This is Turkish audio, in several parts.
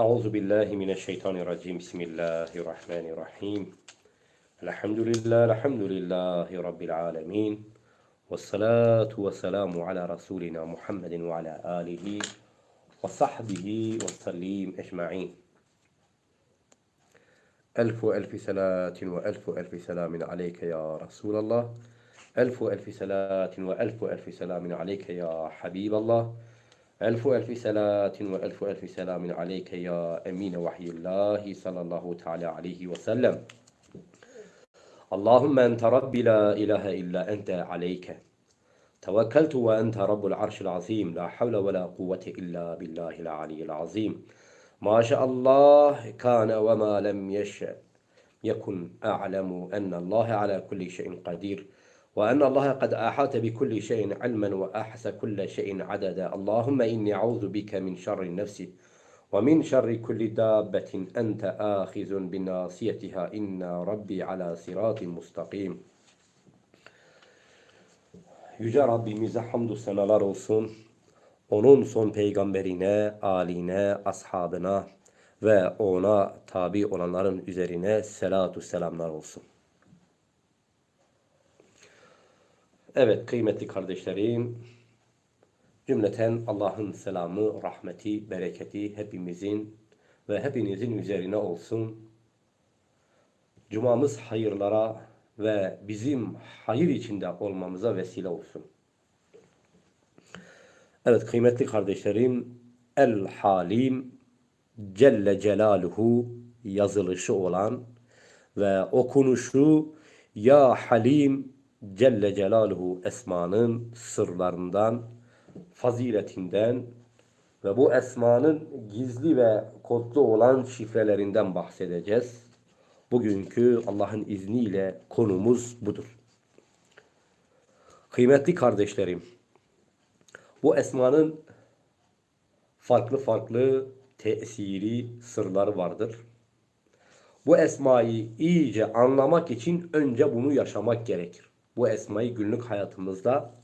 أعوذ بالله من الشيطان الرجيم. بسم الله الرحمن الرحيم. الحمد لله الحمد لله رب العالمين. والصلاة والسلام على رسولنا محمد وعلى آله وصحبه وسلم أجمعين. ألف ألف صلاة وألف ألف سلام عليك يا رسول الله. ألف ألف صلاة وألف ألف سلام عليك يا حبيب الله. ألف ألف صلاة وألف ألف سلام عليك يا أمين وحي الله صلى الله تعالى عليه وسلم. اللهم أنت ربي لا إله إلا أنت عليك. توكلت وأنت رب العرش العظيم. لا حول ولا قوة إلا بالله العلي العظيم. ما شاء الله كان وما لم يشأ. يكن أعلم أن الله على كل شيء قدير. وأن الله قد أحاط بكل شيء علما وأحصى كل شيء عددا اللهم إني أعوذ بك من شر النفس ومن شر كل دابة أنت آخذ بناصيتها إن ربي على صراط مستقيم Yüce Rabbimize hamdü senalar olsun. Onun son peygamberine, aline, ashabına ve ona tabi olanların üzerine selatu selamlar olsun. Evet kıymetli kardeşlerim, cümleten Allah'ın selamı, rahmeti, bereketi hepimizin ve hepinizin üzerine olsun. Cumamız hayırlara ve bizim hayır içinde olmamıza vesile olsun. Evet kıymetli kardeşlerim, El Halim Celle Celaluhu yazılışı olan ve okunuşu Ya Halim Celle Celaluhu esmanın sırlarından, faziletinden ve bu esmanın gizli ve kodlu olan şifrelerinden bahsedeceğiz. Bugünkü Allah'ın izniyle konumuz budur. Kıymetli kardeşlerim, bu esmanın farklı farklı tesiri, sırları vardır. Bu esmayı iyice anlamak için önce bunu yaşamak gerekir. Bu esmayı günlük hayatımızda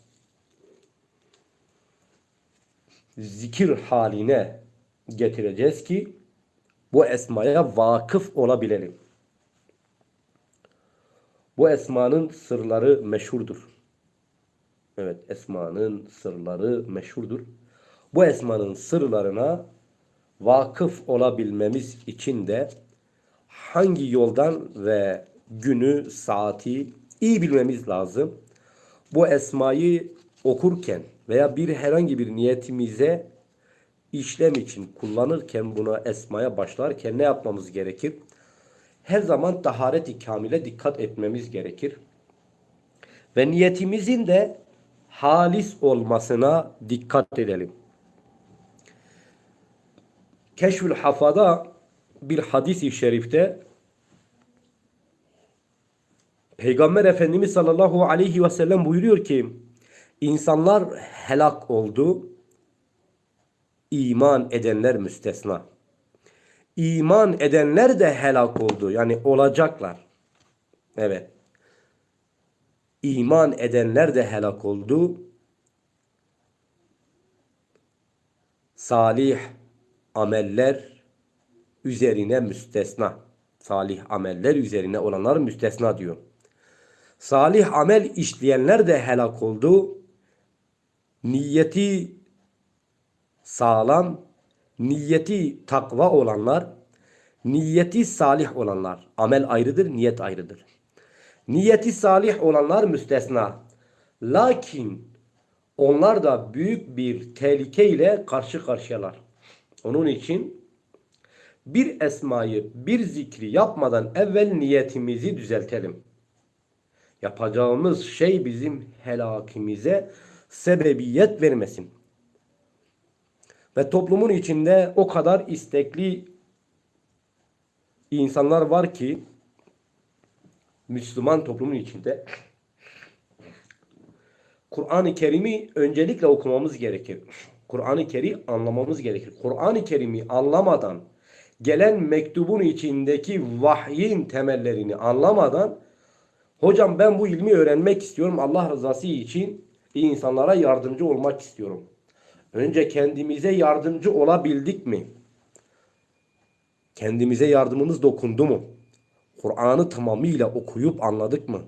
zikir haline getireceğiz ki bu esmaya vakıf olabilelim. Bu esmanın sırları meşhurdur. Evet, esmanın sırları meşhurdur. Bu esmanın sırlarına vakıf olabilmemiz için de hangi yoldan ve günü, saati iyi bilmemiz lazım. Bu esmayı okurken veya bir herhangi bir niyetimize işlem için kullanırken buna esmaya başlarken ne yapmamız gerekir? Her zaman taharet-i kamile dikkat etmemiz gerekir. Ve niyetimizin de halis olmasına dikkat edelim. Keşfül Hafada bir hadis-i şerifte Peygamber Efendimiz sallallahu aleyhi ve sellem buyuruyor ki insanlar helak oldu iman edenler müstesna. İman edenler de helak oldu. Yani olacaklar. Evet. İman edenler de helak oldu. Salih ameller üzerine müstesna. Salih ameller üzerine olanlar müstesna diyor. Salih amel işleyenler de helak oldu. Niyeti sağlam, niyeti takva olanlar, niyeti salih olanlar. Amel ayrıdır, niyet ayrıdır. Niyeti salih olanlar müstesna. Lakin onlar da büyük bir tehlike ile karşı karşıyalar. Onun için bir esmayı, bir zikri yapmadan evvel niyetimizi düzeltelim. Yapacağımız şey bizim helakimize sebebiyet vermesin. Ve toplumun içinde o kadar istekli insanlar var ki Müslüman toplumun içinde Kur'an-ı Kerim'i öncelikle okumamız gerekir. Kur'an-ı Kerim'i anlamamız gerekir. Kur'an-ı Kerim'i anlamadan gelen mektubun içindeki vahyin temellerini anlamadan hocam ben bu ilmi öğrenmek istiyorum Allah rızası için insanlara yardımcı olmak istiyorum. Önce kendimize yardımcı olabildik mi? Kendimize yardımımız dokundu mu? Kur'an'ı tamamıyla okuyup anladık mı?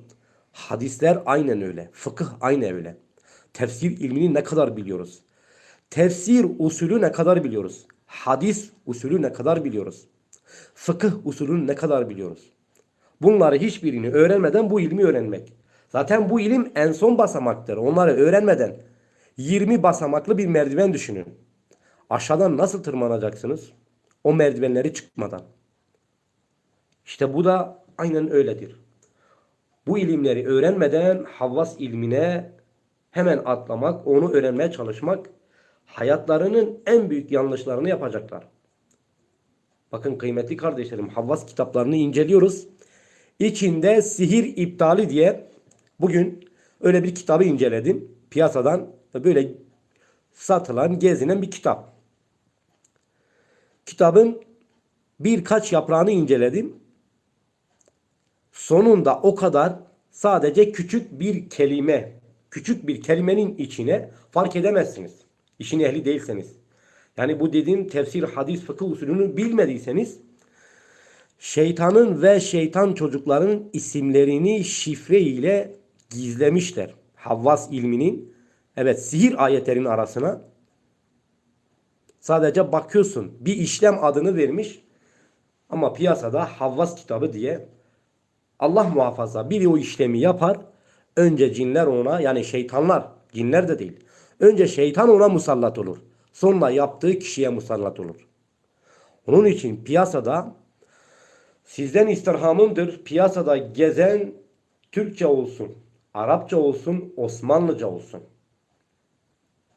Hadisler aynen öyle. Fıkıh aynen öyle. Tefsir ilmini ne kadar biliyoruz? Tefsir usulü ne kadar biliyoruz? Hadis usulü ne kadar biliyoruz? Fıkıh usulünü ne kadar biliyoruz? Bunları hiçbirini öğrenmeden bu ilmi öğrenmek. Zaten bu ilim en son basamaktır. Onları öğrenmeden 20 basamaklı bir merdiven düşünün. Aşağıdan nasıl tırmanacaksınız? O merdivenleri çıkmadan. İşte bu da aynen öyledir. Bu ilimleri öğrenmeden Havvas ilmine hemen atlamak, onu öğrenmeye çalışmak hayatlarının en büyük yanlışlarını yapacaklar. Bakın kıymetli kardeşlerim Havvas kitaplarını inceliyoruz. İçinde sihir iptali diye bugün öyle bir kitabı inceledim. Piyasadan böyle satılan, gezinen bir kitap. Kitabın birkaç yaprağını inceledim. Sonunda o kadar sadece küçük bir kelime, küçük bir kelimenin içine fark edemezsiniz. İşin ehli değilseniz. Yani bu dediğim tefsir, hadis, fıkıh usulünü bilmediyseniz şeytanın ve şeytan çocukların isimlerini şifre ile gizlemişler. Havvas ilminin evet sihir ayetlerinin arasına sadece bakıyorsun bir işlem adını vermiş ama piyasada Havvas kitabı diye Allah muhafaza biri o işlemi yapar önce cinler ona yani şeytanlar cinler de değil önce şeytan ona musallat olur sonra yaptığı kişiye musallat olur. Onun için piyasada sizden istirhamımdır piyasada gezen Türkçe olsun, Arapça olsun, Osmanlıca olsun.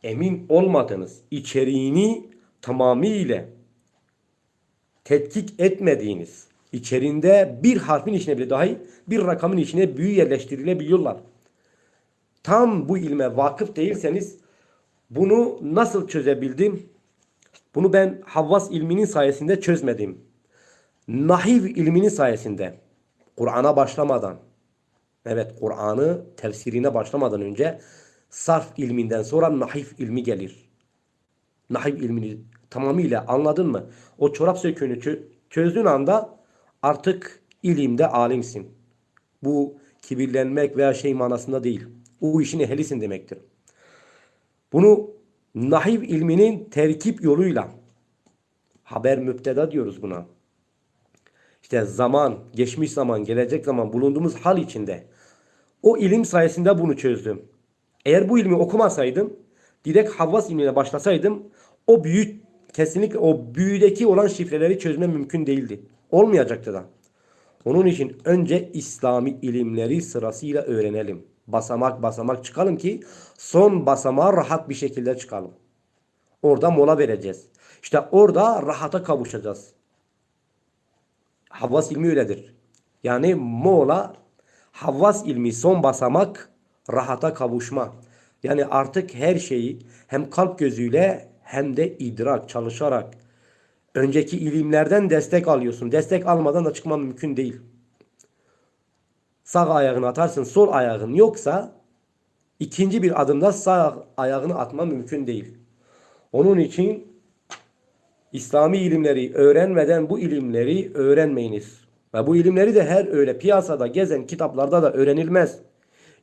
Emin olmadığınız içeriğini tamamıyla tetkik etmediğiniz içerinde bir harfin içine bile dahi bir rakamın içine büyü yerleştirilebiliyorlar. Tam bu ilme vakıf değilseniz bunu nasıl çözebildim? Bunu ben Havvas ilminin sayesinde çözmedim. Nahiv ilminin sayesinde Kur'an'a başlamadan evet Kur'an'ı tefsirine başlamadan önce sarf ilminden sonra nahiv ilmi gelir. Nahiv ilmini tamamıyla anladın mı? O çorap söküğünü çözdüğün anda artık ilimde alimsin. Bu kibirlenmek veya şey manasında değil. O işin ehlisin demektir. Bunu nahiv ilminin terkip yoluyla haber müpteda diyoruz buna. İşte zaman, geçmiş zaman, gelecek zaman bulunduğumuz hal içinde o ilim sayesinde bunu çözdüm. Eğer bu ilmi okumasaydım, direkt Havvas ilmine başlasaydım o büyü kesinlikle o büyüdeki olan şifreleri çözme mümkün değildi. Olmayacaktı da. Onun için önce İslami ilimleri sırasıyla öğrenelim basamak basamak çıkalım ki son basamağa rahat bir şekilde çıkalım. Orada mola vereceğiz. İşte orada rahata kavuşacağız. Havvas ilmi öyledir. Yani mola Havvas ilmi son basamak rahata kavuşma. Yani artık her şeyi hem kalp gözüyle hem de idrak çalışarak önceki ilimlerden destek alıyorsun. Destek almadan da çıkman mümkün değil sağ ayağını atarsın sol ayağın yoksa ikinci bir adımda sağ ayağını atma mümkün değil. Onun için İslami ilimleri öğrenmeden bu ilimleri öğrenmeyiniz. Ve bu ilimleri de her öyle piyasada gezen kitaplarda da öğrenilmez.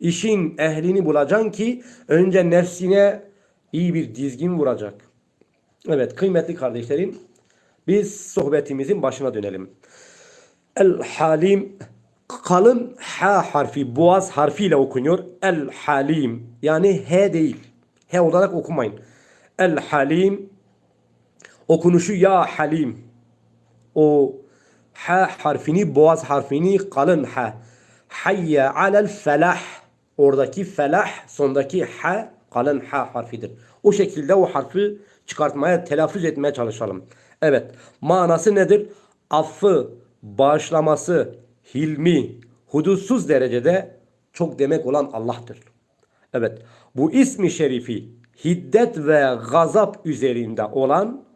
İşin ehlini bulacaksın ki önce nefsine iyi bir dizgin vuracak. Evet kıymetli kardeşlerim biz sohbetimizin başına dönelim. El Halim kalın H harfi boğaz harfiyle okunuyor. El Halim. Yani H değil. H olarak okumayın. El Halim. Okunuşu ya Halim. O H harfini boğaz harfini kalın H. Hayye alel felah. Oradaki felah sondaki H kalın H harfidir. O şekilde o harfi çıkartmaya, telaffuz etmeye çalışalım. Evet. Manası nedir? Affı, bağışlaması, hilmi, hudutsuz derecede çok demek olan Allah'tır. Evet bu ismi şerifi hiddet ve gazap üzerinde olan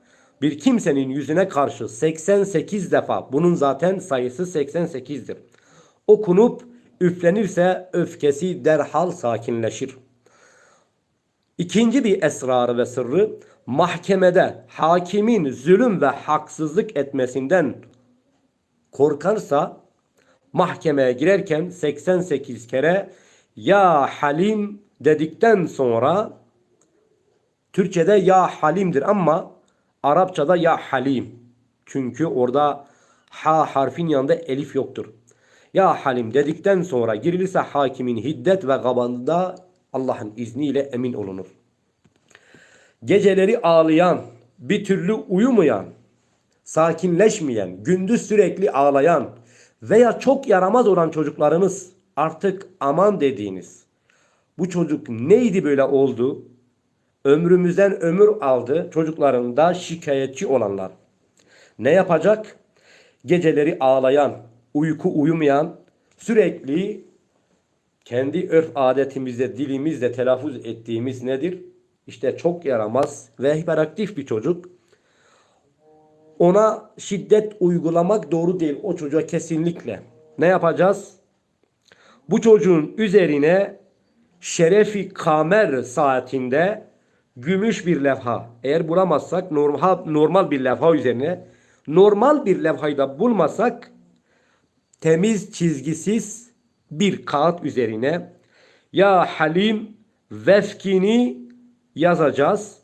bir kimsenin yüzüne karşı 88 defa bunun zaten sayısı 88'dir. Okunup üflenirse öfkesi derhal sakinleşir. İkinci bir esrarı ve sırrı mahkemede hakimin zulüm ve haksızlık etmesinden korkarsa mahkemeye girerken 88 kere ya halim dedikten sonra Türkçe'de ya halimdir ama Arapçada ya halim. Çünkü orada ha harfin yanında elif yoktur. Ya halim dedikten sonra girilirse hakimin hiddet ve gabanında Allah'ın izniyle emin olunur. Geceleri ağlayan, bir türlü uyumayan, sakinleşmeyen, gündüz sürekli ağlayan veya çok yaramaz olan çocuklarınız artık aman dediğiniz bu çocuk neydi böyle oldu? Ömrümüzden ömür aldı çocuklarında şikayetçi olanlar. Ne yapacak? Geceleri ağlayan, uyku uyumayan, sürekli kendi örf adetimizde, dilimizle telaffuz ettiğimiz nedir? İşte çok yaramaz ve hiperaktif bir çocuk. Ona şiddet uygulamak doğru değil. O çocuğa kesinlikle. Ne yapacağız? Bu çocuğun üzerine şerefi kamer saatinde gümüş bir levha. Eğer bulamazsak normal, normal bir levha üzerine normal bir levhayı da bulmasak temiz çizgisiz bir kağıt üzerine ya halim vefkini yazacağız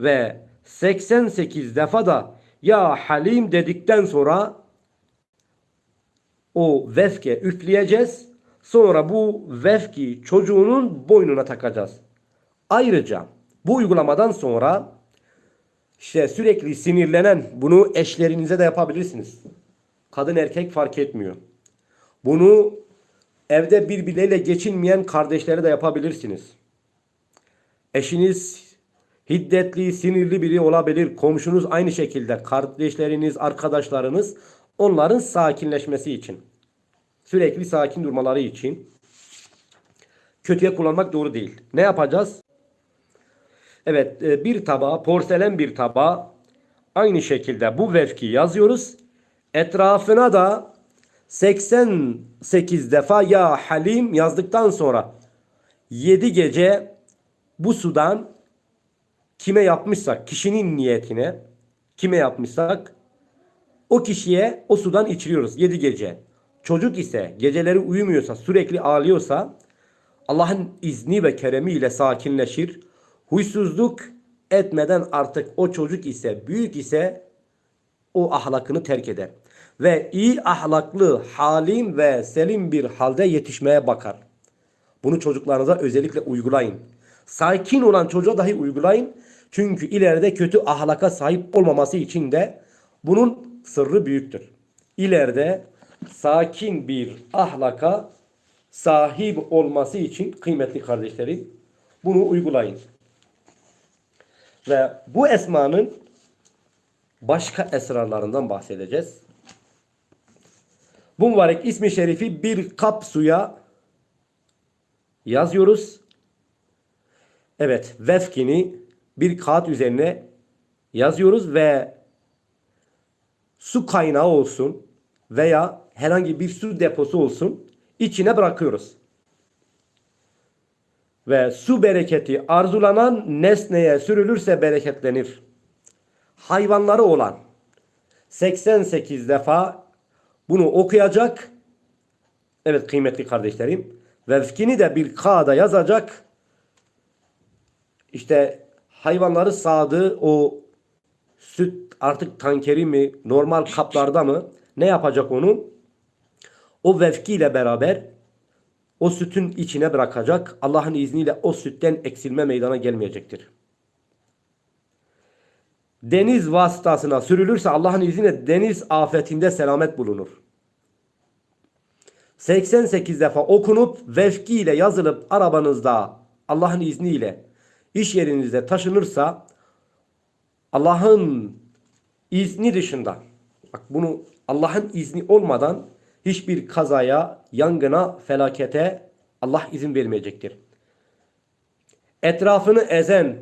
ve 88 defa da ya halim dedikten sonra o vefke üfleyeceğiz. Sonra bu vefki çocuğunun boynuna takacağız. Ayrıca bu uygulamadan sonra işte sürekli sinirlenen bunu eşlerinize de yapabilirsiniz. Kadın erkek fark etmiyor. Bunu evde birbirleriyle geçinmeyen kardeşlere de yapabilirsiniz. Eşiniz hiddetli, sinirli biri olabilir. Komşunuz aynı şekilde. Kardeşleriniz, arkadaşlarınız onların sakinleşmesi için. Sürekli sakin durmaları için. Kötüye kullanmak doğru değil. Ne yapacağız? Evet e, bir tabağa, porselen bir tabağa aynı şekilde bu vefki yazıyoruz. Etrafına da 88 defa ya halim yazdıktan sonra 7 gece bu sudan kime yapmışsak kişinin niyetine kime yapmışsak o kişiye o sudan içiriyoruz 7 gece. Çocuk ise geceleri uyumuyorsa sürekli ağlıyorsa Allah'ın izni ve keremiyle sakinleşir. Huysuzluk etmeden artık o çocuk ise büyük ise o ahlakını terk eder. Ve iyi ahlaklı, halim ve selim bir halde yetişmeye bakar. Bunu çocuklarınıza özellikle uygulayın. Sakin olan çocuğa dahi uygulayın. Çünkü ileride kötü ahlaka sahip olmaması için de bunun sırrı büyüktür. İleride sakin bir ahlaka sahip olması için kıymetli kardeşlerim bunu uygulayın. Ve bu esmanın başka esrarlarından bahsedeceğiz. Bu mübarek ismi şerifi bir kap suya yazıyoruz. Evet, vefkini bir kağıt üzerine yazıyoruz ve su kaynağı olsun veya herhangi bir su deposu olsun içine bırakıyoruz. Ve su bereketi arzulanan nesneye sürülürse bereketlenir. Hayvanları olan 88 defa bunu okuyacak. Evet kıymetli kardeşlerim. Vefkini de bir kağıda yazacak. İşte hayvanları sağdığı o süt artık tankeri mi normal kaplarda mı ne yapacak onu? O vefkiyle beraber o sütün içine bırakacak. Allah'ın izniyle o sütten eksilme meydana gelmeyecektir. Deniz vasıtasına sürülürse Allah'ın izniyle deniz afetinde selamet bulunur. 88 defa okunup vefki ile yazılıp arabanızda Allah'ın izniyle iş yerinizde taşınırsa Allah'ın izni dışında bak bunu Allah'ın izni olmadan hiçbir kazaya, yangına, felakete Allah izin vermeyecektir. Etrafını ezen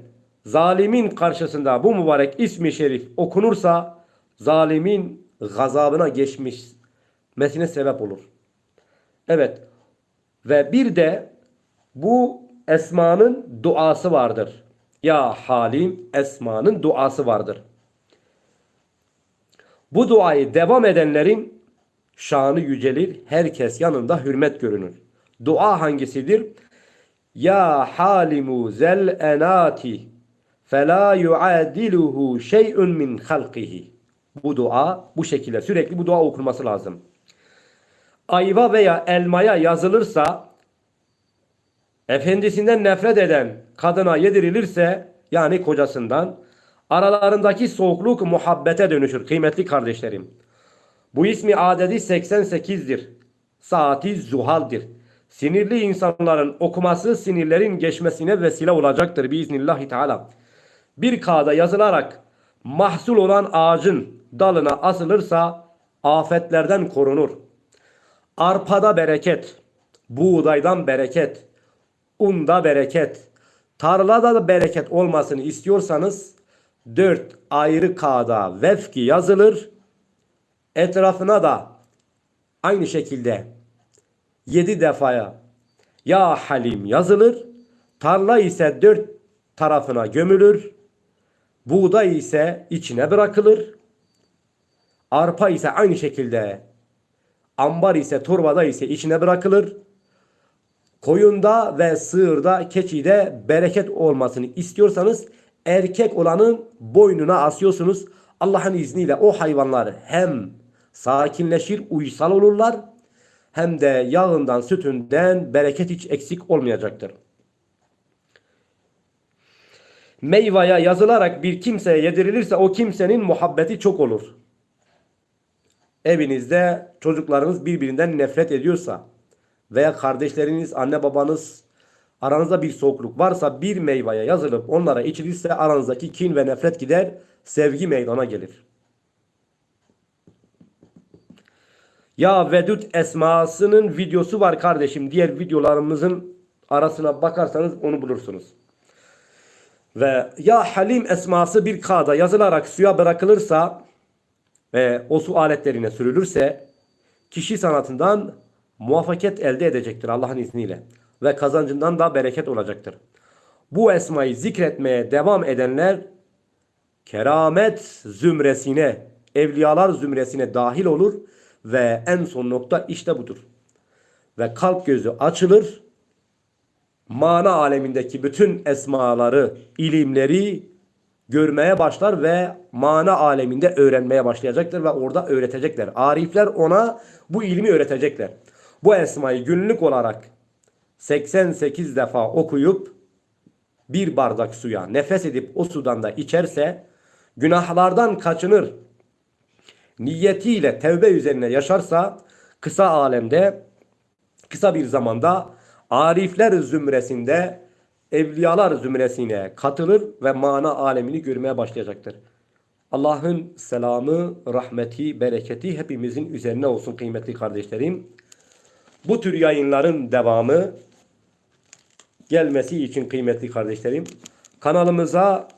zalimin karşısında bu mübarek ismi şerif okunursa zalimin gazabına geçmiş mesine sebep olur. Evet. Ve bir de bu esmanın duası vardır. Ya Halim Esma'nın duası vardır. Bu duayı devam edenlerin şanı yücelir. Herkes yanında hürmet görünür. Dua hangisidir? Ya halimu zel enati fela yuadiluhu şey'un min halqihi. Bu dua bu şekilde sürekli bu dua okunması lazım. Ayva veya elmaya yazılırsa efendisinden nefret eden kadına yedirilirse yani kocasından aralarındaki soğukluk muhabbete dönüşür kıymetli kardeşlerim. Bu ismi adedi 88'dir. Saati zuhaldir. Sinirli insanların okuması sinirlerin geçmesine vesile olacaktır biiznillahü teala. Bir kağıda yazılarak mahsul olan ağacın dalına asılırsa afetlerden korunur. Arpada bereket, buğdaydan bereket, unda bereket, tarlada da bereket olmasını istiyorsanız dört ayrı kağıda vefki yazılır. Etrafına da aynı şekilde yedi defaya ya halim yazılır. Tarla ise dört tarafına gömülür. Buğday ise içine bırakılır. Arpa ise aynı şekilde ambar ise torbada ise içine bırakılır. Koyunda ve sığırda, keçide bereket olmasını istiyorsanız erkek olanın boynuna asıyorsunuz. Allah'ın izniyle o hayvanlar hem sakinleşir, uysal olurlar hem de yağından, sütünden bereket hiç eksik olmayacaktır. Meyvaya yazılarak bir kimseye yedirilirse o kimsenin muhabbeti çok olur. Evinizde çocuklarınız birbirinden nefret ediyorsa veya kardeşleriniz, anne babanız aranızda bir soğukluk varsa bir meyveye yazılıp onlara içilirse aranızdaki kin ve nefret gider, sevgi meydana gelir. Ya Vedud esmasının videosu var kardeşim. Diğer videolarımızın arasına bakarsanız onu bulursunuz. Ve ya Halim esması bir kağıda yazılarak suya bırakılırsa ve o su aletlerine sürülürse kişi sanatından muvaffakiyet elde edecektir Allah'ın izniyle ve kazancından da bereket olacaktır. Bu esmayı zikretmeye devam edenler keramet zümresine, evliyalar zümresine dahil olur ve en son nokta işte budur. Ve kalp gözü açılır, mana alemindeki bütün esmaları, ilimleri görmeye başlar ve mana aleminde öğrenmeye başlayacaktır ve orada öğretecekler. Arifler ona bu ilmi öğretecekler. Bu esmayı günlük olarak 88 defa okuyup bir bardak suya nefes edip o sudan da içerse günahlardan kaçınır. Niyetiyle tevbe üzerine yaşarsa kısa alemde kısa bir zamanda arifler zümresinde evliyalar zümresine katılır ve mana alemini görmeye başlayacaktır. Allah'ın selamı, rahmeti, bereketi hepimizin üzerine olsun kıymetli kardeşlerim. Bu tür yayınların devamı gelmesi için kıymetli kardeşlerim kanalımıza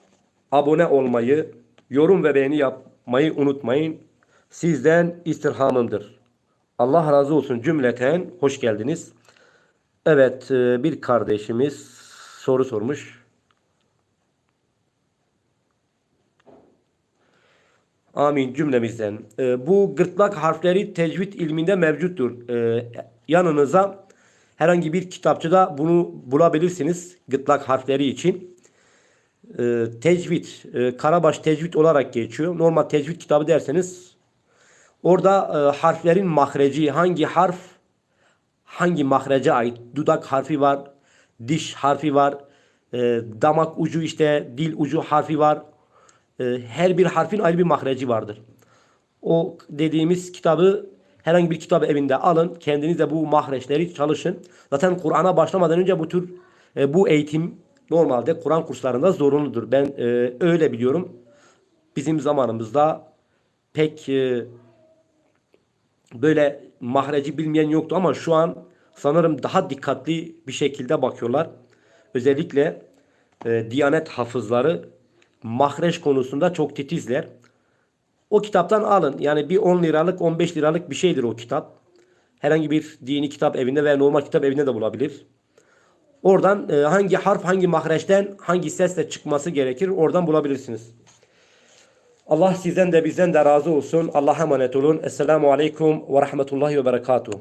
abone olmayı, yorum ve beğeni yapmayı unutmayın. Sizden istirhamımdır. Allah razı olsun cümleten hoş geldiniz. Evet e, bir kardeşimiz soru sormuş. Amin cümlemizden. E, bu gırtlak harfleri tecvid ilminde mevcuttur. E, yanınıza herhangi bir kitapçıda bunu bulabilirsiniz gırtlak harfleri için. Tecvid, Karabaş tecvid olarak geçiyor. Normal tecvid kitabı derseniz orada harflerin mahreci hangi harf hangi mahrece ait dudak harfi var, diş harfi var, e, damak ucu işte dil ucu harfi var. E, her bir harfin ayrı bir mahreci vardır. O dediğimiz kitabı herhangi bir kitap evinde alın. Kendiniz de bu mahreçleri çalışın. Zaten Kur'an'a başlamadan önce bu tür e, bu eğitim normalde Kur'an kurslarında zorunludur. Ben e, öyle biliyorum. Bizim zamanımızda pek e, böyle mahreci bilmeyen yoktu ama şu an sanırım daha dikkatli bir şekilde bakıyorlar. Özellikle e, Diyanet hafızları mahreç konusunda çok titizler. O kitaptan alın. Yani bir 10 liralık 15 liralık bir şeydir o kitap. Herhangi bir dini kitap evinde veya normal kitap evinde de bulabilir. Oradan e, hangi harf hangi mahreçten hangi sesle çıkması gerekir oradan bulabilirsiniz. Allah sizden de bizden de razı olsun. Allah'a emanet olun. Esselamu Aleyküm ve Rahmetullahi ve Berekatuhu.